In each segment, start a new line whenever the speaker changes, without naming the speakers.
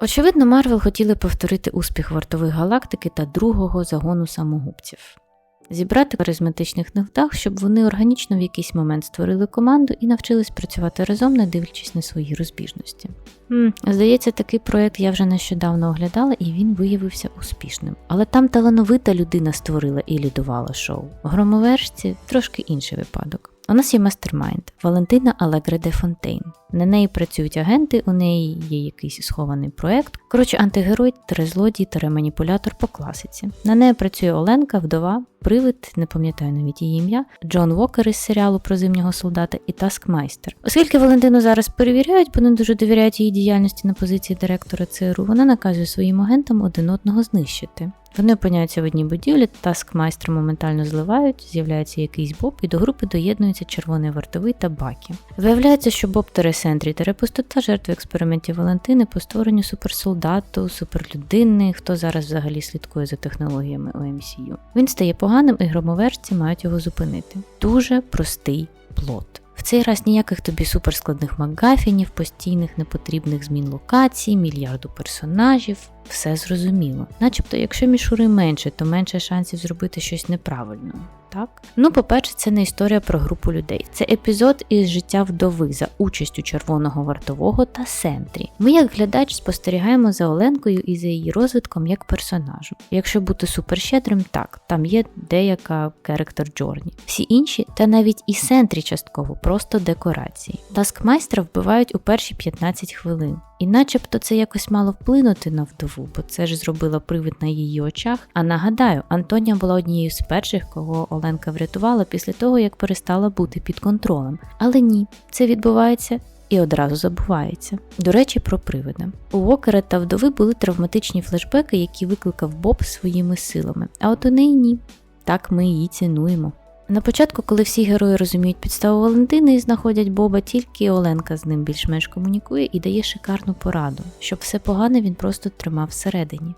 Очевидно, Марвел хотіли повторити успіх вартових галактики та другого загону самогубців. Зібрати харизматичних невдах, щоб вони органічно в якийсь момент створили команду і навчились працювати разом, не дивлячись на свої розбіжності. М, Здається, такий проект я вже нещодавно оглядала, і він виявився успішним. Але там талановита людина створила і лідувала шоу. Громовержці трошки інший випадок. У нас є мастермайнд Валентина Алегре де Фонтейн. На неї працюють агенти, у неї є якийсь схований проект. Коротше, антигерой, терезлодій, маніпулятор по класиці. На неї працює Оленка, вдова, привид, не пам'ятаю навіть її ім'я, Джон Вокер із серіалу про зимнього солдата і Таскмайстер. Оскільки Валентину зараз перевіряють, бо не дуже довіряють її діяльності на позиції директора ЦРУ, вона наказує своїм агентам один одного знищити. Вони опиняються в одній будівлі, таскмайстер моментально зливають, з'являється якийсь Боб, і до групи доєднується червоний вартовий та Бакі. Виявляється, що Боб Тересентрі Терепустота жертви експериментів Валентини по створенню суперсолдату, суперлюдини, хто зараз взагалі слідкує за технологіями MCU. Він стає поганим, і громоверці мають його зупинити. Дуже простий плот. Цей раз ніяких тобі суперскладних макгафінів, постійних непотрібних змін локацій, мільярду персонажів, все зрозуміло. Начебто, якщо мішури менше, то менше шансів зробити щось неправильно. Так? Ну, по-перше, це не історія про групу людей. Це епізод із життя вдови за участю червоного вартового та Сентрі. Ми, як глядач, спостерігаємо за Оленкою і за її розвитком як персонажу. Якщо бути суперщедрим, так, там є деяка керектер Джорні. Всі інші, та навіть і Сентрі частково, просто декорації. Таскмайстра вбивають у перші 15 хвилин. І начебто це якось мало вплинути на вдову, бо це ж зробила привид на її очах. А нагадаю, Антонія була однією з перших, кого Оленка врятувала після того, як перестала бути під контролем. Але ні, це відбувається. І одразу забувається. До речі, про привида. У Вокера та вдови були травматичні флешбеки, які викликав Боб своїми силами. А от у неї ні. Так ми її цінуємо. На початку, коли всі герої розуміють підставу Валентини і знаходять Боба, тільки Оленка з ним більш-менш комунікує і дає шикарну пораду, щоб все погане він просто тримав всередині.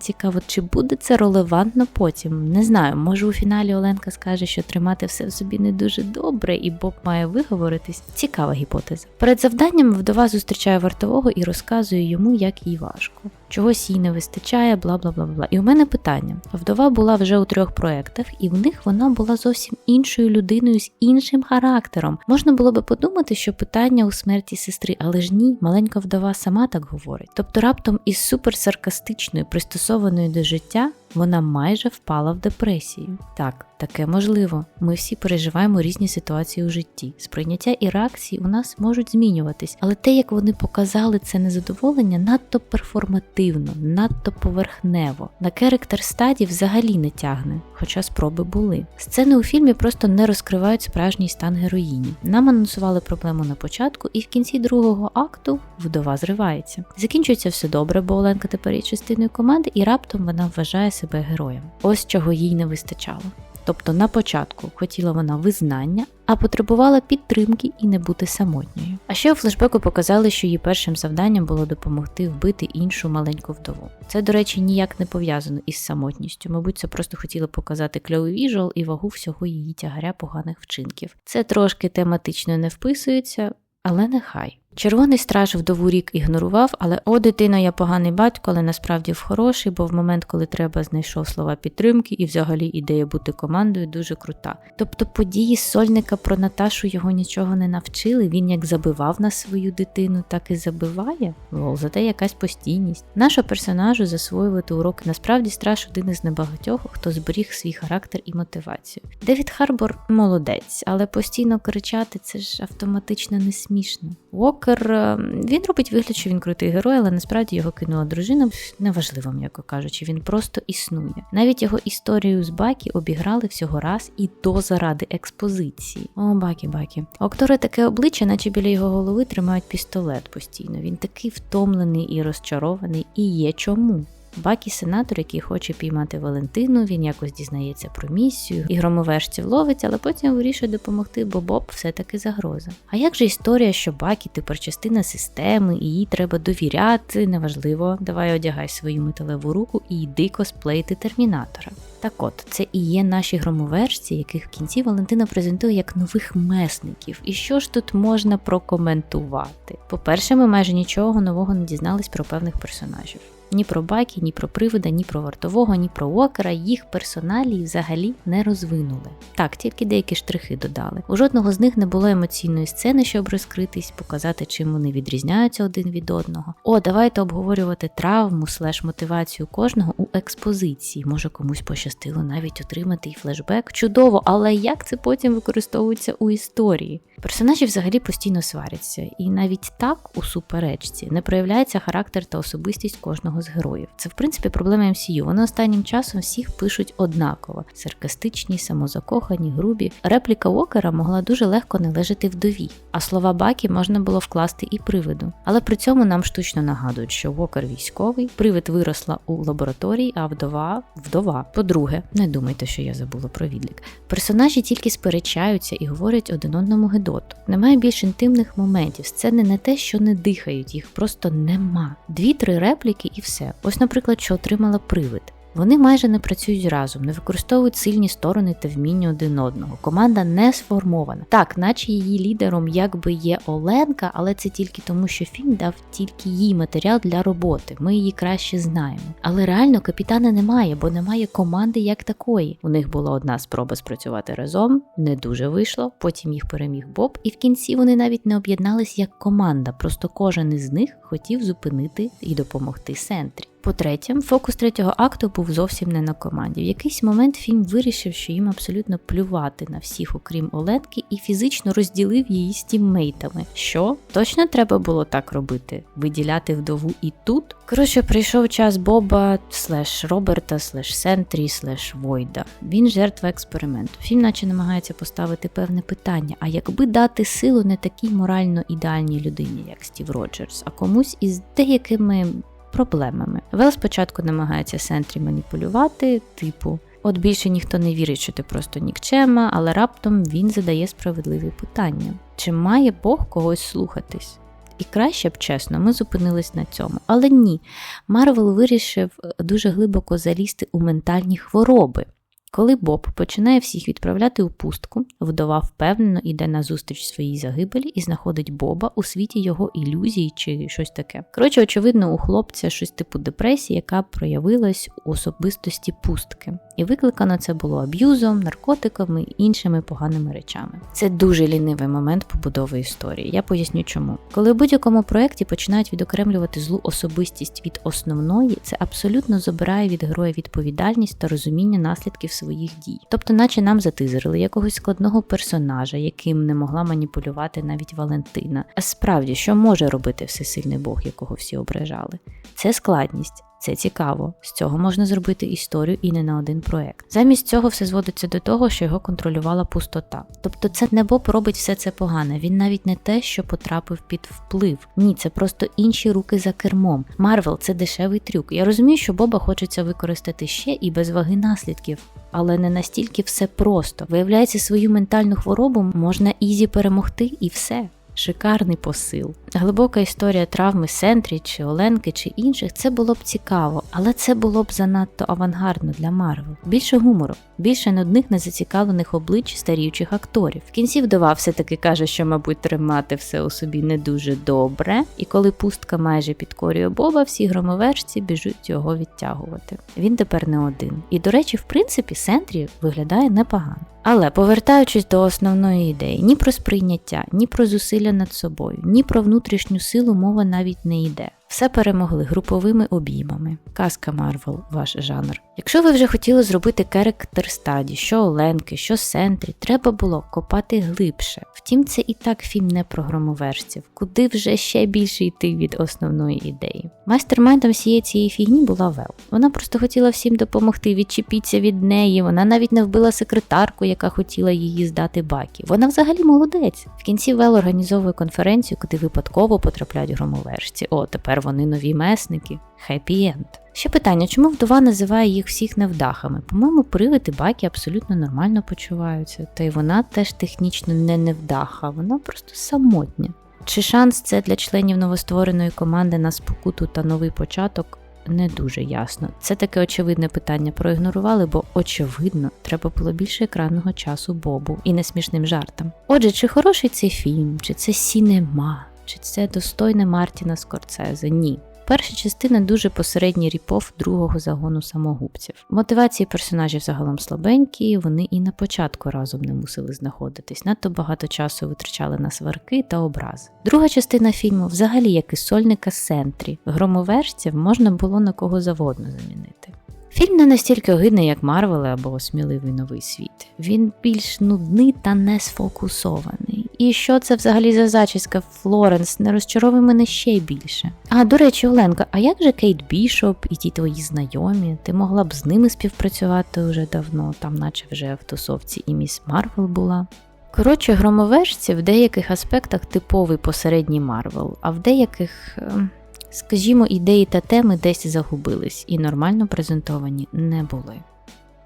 Цікаво, чи буде це релевантно потім? Не знаю, може у фіналі Оленка скаже, що тримати все в собі не дуже добре, і Боб має виговоритись. Цікава гіпотеза. Перед завданням вдова зустрічає вартового і розказує йому, як їй важко. Чогось їй не вистачає, бла бла бла бла. І у мене питання: вдова була вже у трьох проєктах, і в них вона була зовсім іншою людиною з іншим характером. Можна було би подумати, що питання у смерті сестри, але ж ні, маленька вдова сама так говорить. Тобто раптом із суперсаркастичною, пристосованою до життя, вона майже впала в депресію. Так, таке можливо. Ми всі переживаємо різні ситуації у житті. Сприйняття і реакції у нас можуть змінюватись, але те, як вони показали це незадоволення, надто перформативно, надто поверхнево. На керектер стаді взагалі не тягне, хоча спроби були. Сцени у фільмі просто не розкривають справжній стан героїні. Нам анонсували проблему на початку, і в кінці другого акту вдова зривається. Закінчується все добре, бо Оленка тепер є частиною команди, і раптом вона вважає себе героєм. Ось чого їй не вистачало. Тобто на початку хотіла вона визнання, а потребувала підтримки і не бути самотньою. А ще у флешбеку показали, що її першим завданням було допомогти вбити іншу маленьку вдову. Це, до речі, ніяк не пов'язано із самотністю. Мабуть, це просто хотіли показати кльовий віжуал і вагу всього її тягаря поганих вчинків. Це трошки тематично не вписується, але нехай. Червоний страж вдову рік ігнорував, але о, дитино, я поганий батько, але насправді хороший, бо в момент, коли треба, знайшов слова підтримки, і взагалі ідея бути командою дуже крута. Тобто події сольника про Наташу його нічого не навчили. Він як забивав на свою дитину, так і забиває. Лол, зате якась постійність. Нашого персонажу засвоювати уроки насправді страж один із небагатьох, хто зберіг свій характер і мотивацію. Девід Харбор молодець, але постійно кричати це ж автоматично не смішно. Вокер е, він робить вигляд, що він крутий герой, але насправді його кинула дружина. Неважливо, м'яко кажучи, він просто існує. Навіть його історію з Бакі обіграли всього раз і то заради експозиції. О, Бакі, Бакі. У таке обличчя, наче біля його голови тримають пістолет постійно. Він такий втомлений і розчарований, і є чому. Бакі сенатор, який хоче піймати Валентину, він якось дізнається про місію, і громовержців ловить, але потім вирішує допомогти, бо Боб все-таки загроза. А як же історія, що Бакі тепер частина системи, і їй треба довіряти, неважливо, давай одягай свою металеву руку і йди косплеїти термінатора. Так от, це і є наші громовержці, яких в кінці Валентина презентує як нових месників. І що ж тут можна прокоментувати? По-перше, ми майже нічого нового не дізнались про певних персонажів. Ні про Бакі, ні про привида, ні про вартового, ні про Уокера їх персоналії взагалі не розвинули. Так, тільки деякі штрихи додали. У жодного з них не було емоційної сцени, щоб розкритись, показати, чим вони відрізняються один від одного. О, давайте обговорювати травму слеш мотивацію кожного у експозиції. Може комусь пощастило навіть отримати і флешбек. Чудово, але як це потім використовується у історії? Персонажі взагалі постійно сваряться, і навіть так у суперечці не проявляється характер та особистість кожного з героїв. Це в принципі проблема MCU. Вони останнім часом всіх пишуть однаково: саркастичні, самозакохані, грубі. Репліка Уокера могла дуже легко належати вдові, а слова Бакі можна було вкласти і привиду. Але при цьому нам штучно нагадують, що Уокер військовий, привид виросла у лабораторії, а вдова вдова. По-друге, не думайте, що я забула про відлік. Персонажі тільки сперечаються і говорять один одному гидоту. Немає більш інтимних моментів. Сцени не те, що не дихають, їх просто нема. Дві-три репліки і все. Ось, наприклад, що отримала привид. Вони майже не працюють разом, не використовують сильні сторони та вміння один одного. Команда не сформована. Так, наче її лідером якби є Оленка, але це тільки тому, що фільм дав тільки їй матеріал для роботи. Ми її краще знаємо. Але реально капітана немає, бо немає команди як такої. У них була одна спроба спрацювати разом, не дуже вийшло. Потім їх переміг Боб, і в кінці вони навіть не об'єднались як команда. Просто кожен із них хотів зупинити і допомогти Сентрі. По-третє, фокус третього акту був зовсім не на команді. В якийсь момент фільм вирішив, що їм абсолютно плювати на всіх, окрім Оленки, і фізично розділив її з тіммейтами. Що точно треба було так робити? Виділяти вдову і тут? Коротше, прийшов час Боба, слеш Роберта, слеш Сентрі, слеш Войда. Він жертва експерименту. Фільм, наче намагається поставити певне питання: а якби дати силу не такій морально ідеальній людині, як Стів Роджерс, а комусь із деякими проблемами. Вел спочатку намагається Сентрі маніпулювати, типу. От більше ніхто не вірить, що ти просто нікчема, але раптом він задає справедливі питання: чи має Бог когось слухатись? І краще б чесно, ми зупинились на цьому. Але ні, Марвел вирішив дуже глибоко залізти у ментальні хвороби. Коли Боб починає всіх відправляти у пустку, вдова впевнено йде на зустріч своїй загибелі і знаходить Боба у світі його ілюзій чи щось таке. Коротше, очевидно, у хлопця щось типу депресії, яка проявилась у особистості пустки. І викликано це було аб'юзом, наркотиками і іншими поганими речами. Це дуже лінивий момент побудови історії. Я поясню чому. Коли в будь-якому проєкті починають відокремлювати злу особистість від основної, це абсолютно забирає від героя відповідальність та розуміння наслідків своїх дій. Тобто, наче нам затизерили якогось складного персонажа, яким не могла маніпулювати навіть Валентина. А справді, що може робити всесильний Бог, якого всі ображали? Це складність. Це цікаво, з цього можна зробити історію і не на один проект. Замість цього все зводиться до того, що його контролювала пустота. Тобто, це не Боб робить все це погане. Він навіть не те, що потрапив під вплив. Ні, це просто інші руки за кермом. Марвел це дешевий трюк. Я розумію, що Боба хочеться використати ще і без ваги наслідків. Але не настільки все просто. Виявляється, свою ментальну хворобу можна ізі перемогти і все. Шикарний посил. Глибока історія травми Сентрі чи Оленки чи інших це було б цікаво, але це було б занадто авангардно для Марвел. Більше гумору, більше нудних незацікавлених облич старіючих акторів. В кінці вдова все-таки каже, що, мабуть, тримати все у собі не дуже добре, і коли пустка майже підкорює Боба, всі громовержці біжуть його відтягувати. Він тепер не один. І, до речі, в принципі, Сентрі виглядає непогано. Але повертаючись до основної ідеї, ні про сприйняття, ні про зусилля над собою, ні про внутрішню силу мова навіть не йде. Все перемогли груповими обіймами. Казка Марвел, ваш жанр. Якщо ви вже хотіли зробити керектер стаді, що Оленки, що Сентрі, треба було копати глибше. Втім, це і так фільм не про громовержців, куди вже ще більше йти від основної ідеї. Майстермайндом всієї цієї фігні була Вел. Вона просто хотіла всім допомогти, відчепіться від неї. Вона навіть не вбила секретарку, яка хотіла її здати бакі. Вона взагалі молодець. В кінці Вел організовує конференцію, куди випадково потрапляють громовержці. О, тепер вони нові месники. Хеппі енд. Ще питання, чому вдова називає їх всіх невдахами? По-моєму, привид і баки абсолютно нормально почуваються, та й вона теж технічно не невдаха, вона просто самотня. Чи шанс це для членів новоствореної команди на спокуту та новий початок? не дуже ясно. Це таке очевидне питання проігнорували, бо очевидно, треба було більше екранного часу Бобу і несмішним жартам. Отже, чи хороший цей фільм, чи це сінема, чи це достойне Мартіна Скорцезе? Ні. Перша частина дуже посередній ріпов другого загону самогубців. Мотивації персонажів загалом слабенькі, вони і на початку разом не мусили знаходитись. Надто багато часу витрачали на сварки та образи. Друга частина фільму, взагалі, як і сольника Сентрі, громовержців можна було на кого завгодно замінити. Фільм не настільки огидний, як Марвели або Сміливий новий світ. Він більш нудний та не сфокусований. І що це взагалі за зачіска Флоренс не розчаровує мене ще й більше. А до речі, Оленка, а як же Кейт Бішоп і ті твої знайомі? Ти могла б з ними співпрацювати вже давно, там наче вже в тусовці і міс Марвел була. Коротше, громовежці в деяких аспектах типовий посередній Марвел, а в деяких, ем, скажімо, ідеї та теми десь загубились і нормально презентовані не були.